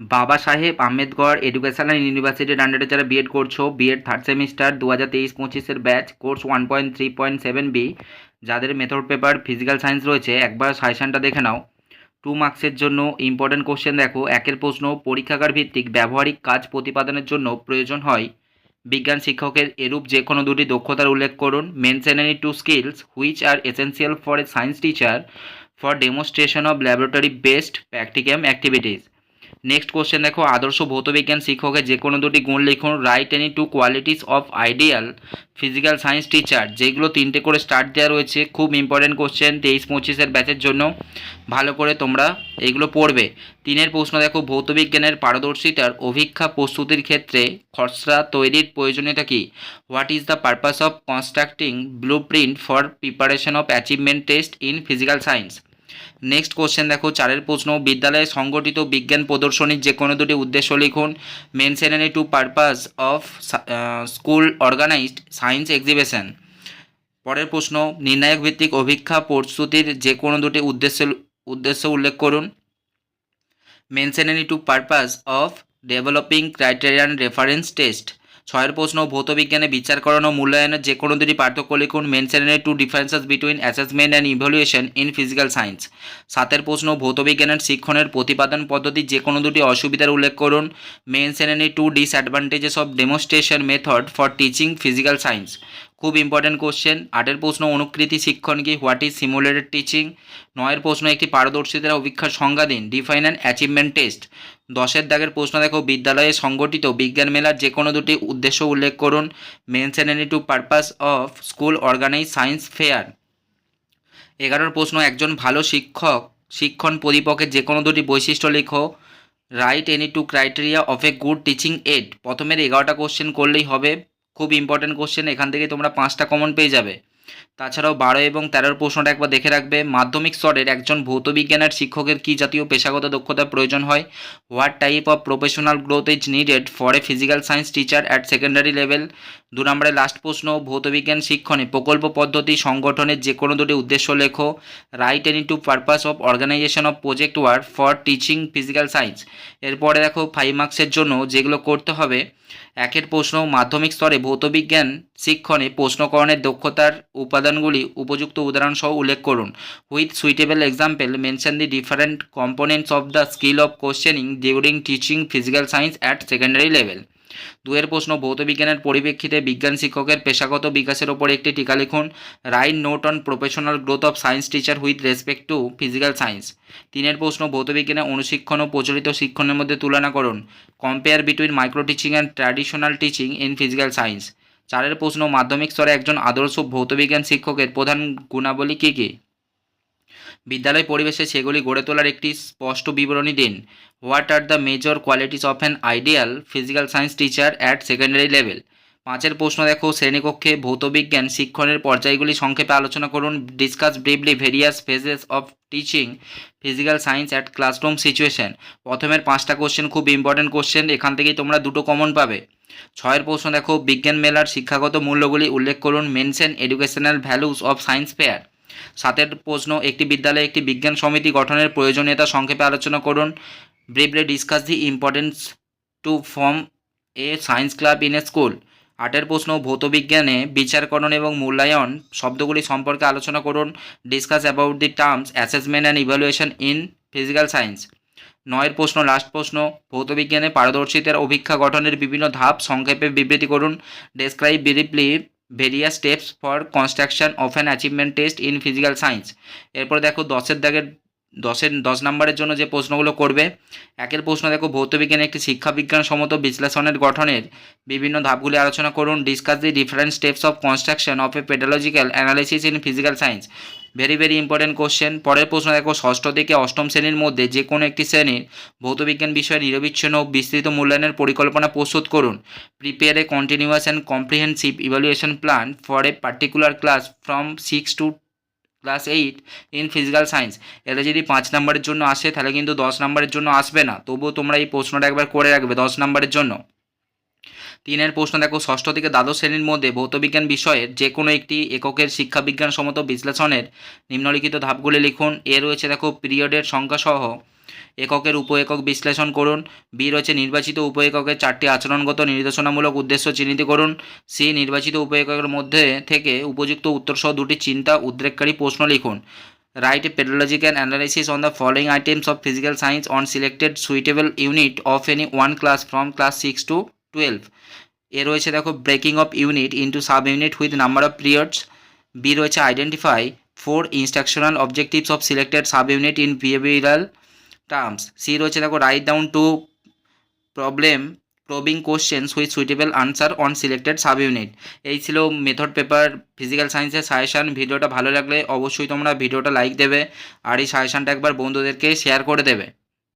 বাবা সাহেব আম্বেদকর এডুকেশনাল ইউনিভার্সিটির আন্ডারে যারা বিএড করছ বিএড থার্ড সেমিস্টার দু হাজার তেইশ পঁচিশের batch course one point three point seven B যাদের মেথড পেপার ফিজিক্যাল সায়েন্স রয়েছে, একবার সাজেশনটা দেখে নাও। টু মার্কসের জন্য ইম্পর্টেন্ট কোশ্চেন দেখো, একের প্রশ্ন, পরীক্ষাগার ভিত্তিক ব্যবহারিক কাজ প্রতিপাদনের জন্য প্রয়োজন হয়। বিজ্ঞান শিক্ষকের এরূপ যে কোনো দুটি দক্ষতার উল্লেখ করুন। Mention any two skills which are essential for a science teacher for demonstration of laboratory based practicum activities next question দেখো, আদর্শ ভৌতবিজ্ঞান শিক্ষকের যে কোনো দুটি গুণ লিখুন write any two qualities of ideal physical science teacher যেগুলো তিনটে করে স্টার্ট দেওয়া রয়েছে। খুব ইম্পর্টেন্ট কোশ্চেন তেইশ পঁচিশের ব্যাচের জন্য। ভালো করে তোমরা এগুলো পড়বে। তিনের প্রশ্ন, দেখো, ভৌতবিজ্ঞানের পারদর্শিতার অভিক্ষা প্রস্তুতির ক্ষেত্রে খসড়া তৈরির প্রয়োজনীয়তা কী? What is the purpose of constructing blueprint for preparation of achievement test in physical science next question দেখো, চারের প্রশ্ন, বিদ্যালয়ে সংগঠিত বিজ্ঞান প্রদর্শনীর যে কোনো দুটি উদ্দেশ্য লিখুন। Mention any two purpose of school organized science exhibition পরের প্রশ্ন, নির্ণায়ক ভিত্তিক অভিক্ষা প্রস্তুতির যে কোনো দুটি উদ্দেশ্য উদ্দেশ্য উল্লেখ করুন। Mention any two purpose of developing criterion reference test ছয়ের প্রশ্ন, ভৌতবিজ্ঞানে বিচার করানো মূল্যায়নের যে কোনো দুটি পার্থক্য লিখুন mention any two differences between assessment and evaluation in physical science সাতের প্রশ্ন, ভৌতবিজ্ঞানের শিক্ষণের প্রতিপাদন পদ্ধতি যে কোনো দুটি অসুবিধার উল্লেখ করুন। Mention any two disadvantages of demonstration method for teaching physical science খুব ইম্পর্টেন্ট কোশ্চেন আটের প্রশ্ন, অনুকৃতি শিক্ষণ কি? হোয়াট ইজ সিমুলেটেড টিচিং নয়ের প্রশ্ন, একটি পারদর্শিতার অভিক্ষার সংজ্ঞা দিন। ডিফাইন অ্যান্ড অ্যাচিভমেন্ট টেস্ট দশের দাগের প্রশ্ন, দেখো, বিদ্যালয়ে সংগঠিত বিজ্ঞান মেলার যে কোনো দুটি উদ্দেশ্য উল্লেখ করুন। Mention any two purpose of school organize science fair এগারোর প্রশ্ন, একজন ভালো শিক্ষক, শিক্ষণ পরিপকের যে কোনো দুটি বৈশিষ্ট্য লেখো। Write any two criteria of a good teaching aid প্রথমের এগারোটা কোশ্চেন করলেই হবে। খুব ইম্পর্টেন্ট কোশ্চেন এখান থেকে তোমরা পাঁচটা কমন পেয়ে যাবে। তাছাড়াও বারো এবং তেরোর প্রশ্নটা একবার দেখে রাখবে। মাধ্যমিক স্তরের একজন ভৌতবিজ্ঞানের শিক্ষকের কী জাতীয় পেশাগত দক্ষতার প্রয়োজন হয়? What type of professional growth is needed for a physical science teacher at secondary level দু নম্বরে লাস্ট প্রশ্ন, ভৌতবিজ্ঞান শিক্ষণে প্রকল্প পদ্ধতি, সংগঠনের যে কোনো দুটি উদ্দেশ্য লেখো। Write any two purpose of organization of project work for teaching physical science এরপরে দেখো ফাইভ মার্কসের জন্য যেগুলো করতে হবে। একের প্রশ্ন, মাধ্যমিক স্তরে ভৌতবিজ্ঞান শিক্ষণে প্রশ্নকরণের দক্ষতার উপাদানগুলি উপযুক্ত উদাহরণসহ উল্লেখ করুন। With suitable example mention the different components of the skill of questioning during teaching physical science at secondary level দুয়ের প্রশ্ন, ভৌতবিজ্ঞানের পরিপ্রেক্ষিতে বিজ্ঞান শিক্ষকের পেশাগত বিকাশের ওপর একটি টিকা লিখুন। Write note on professional growth of science teacher with respect to physical science তিনের প্রশ্ন ভৌতবিজ্ঞানের অনুশিক্ষণ ও প্রচলিত শিক্ষণের মধ্যে তুলনা করুন। Compare between micro teaching and traditional teaching in physical science চারের প্রশ্ন, মাধ্যমিক স্তরে একজন আদর্শ ভৌতবিজ্ঞান শিক্ষকের প্রধান গুণাবলী কী কী? বিদ্যালয় পরিবেশে সেগুলি গড়ে তোলার একটি স্পষ্ট বিবরণী দিন। What are the major qualities of an ideal physical science teacher at secondary level পাঁচের প্রশ্ন, দেখো, শ্রেণীকক্ষে ভৌতবিজ্ঞান শিক্ষণের পর্যায়গুলি সংক্ষেপে আলোচনা করুন। Discuss briefly various phases of teaching physical science at classroom situation প্রথমের পাঁচটা কোশ্চেন খুব ইম্পর্টেন্ট কোশ্চেন এখান থেকেই তোমরা দুটো কমন পাবে। ছয়ের প্রশ্ন দেখো বিজ্ঞান মেলার শিক্ষাগত মূল্যগুলি উল্লেখ করুন mention educational values of science fair. সাতের প্রশ্ন, একটি বিদ্যালয়ে একটি বিজ্ঞান সমিতি গঠনের প্রয়োজনীয়তা সংক্ষেপে আলোচনা করুন। Briefly discuss the importance to form a science club in a school. আটের প্রশ্ন, ভৌতবিজ্ঞানে বিচারকরণ এবং মূল্যায়ন শব্দগুলি সম্পর্কে আলোচনা করুন। Discuss about the terms assessment and evaluation in physical science. নয়ের প্রশ্ন, লাস্ট প্রশ্ন, ভৌতবিজ্ঞানে পারদর্শিতার অভিক্ষা গঠনের বিভিন্ন ধাপ সংক্ষেপে বিবৃতি করুন। Describe briefly various steps for construction of an achievement test in physical science এরপর দেখো দশের দাগের, দশের, দশ নম্বরের জন্য যে প্রশ্নগুলো করবে। একের প্রশ্ন দেখো, ভৌতবিজ্ঞানে একটি শিক্ষাবিজ্ঞান সম্মত বিশ্লেষণের গঠনের বিভিন্ন ধাপগুলি আলোচনা করুন। Discuss the different steps of construction of a pedological analysis in physical science very very important question পরের প্রশ্ন, দেখো, ষষ্ঠ থেকে অষ্টম শ্রেণির মধ্যে যে কোনো একটি শ্রেণির ভৌতবিজ্ঞান বিষয়ে নিরবিচ্ছিন্ন ও বিস্তৃত মূল্যায়নের পরিকল্পনা প্রস্তুত করুন। Prepare continuous and comprehensive evaluation plan for a particular class from six to class eight in physical science এটা যদি পাঁচ নম্বরের জন্য আসে, তাহলে কিন্তু দশ নম্বরের জন্য আসবে না। তবুও তোমরা এই প্রশ্নটা একবার করে রাখবে দশ নম্বরের জন্য। তিনের প্রশ্ন, দেখো, ষষ্ঠ থেকে দ্বাদশ শ্রেণির মধ্যে ভৌতবিজ্ঞান বিষয়ের যে কোনো একটি এককের শিক্ষাবিজ্ঞান সম্মত বিশ্লেষণের নিম্নলিখিত ধাপগুলি লিখুন। এ রয়েছে, দেখো, পিরিয়ডের সংখ্যা সহ এককের উপ একক বিশ্লেষণ করুন। বি রয়েছে, নির্বাচিত উপ এককের চারটি আচরণগত নির্দেশনামূলক উদ্দেশ্য চিহ্নিত করুন। সি, নির্বাচিত উপ এককের মধ্যে থেকে উপযুক্ত উত্তরসহ দুটি চিন্তা উদ্রেককারী প্রশ্ন লিখুন। Write pedagogical analysis on the following items of physical science on selected suitable unit of any one class from class 6 to 12 এ রয়েছে দেখো breaking of unit into sub unit with number of periods B রয়েছে identify four instructional objectives of selected sub unit in behavioural terms C রয়েছে দেখো write down two problem probing questions with suitable answer on selected sub unit এই ছিল method paper physical সায়েন্সের suggestion ভিডিওটা ভালো লাগলে অবশ্যই তোমরা ভিডিওটা লাইক দেবে আর এই সাজেশানটা একবার বন্ধুদেরকে শেয়ার করে দেবে।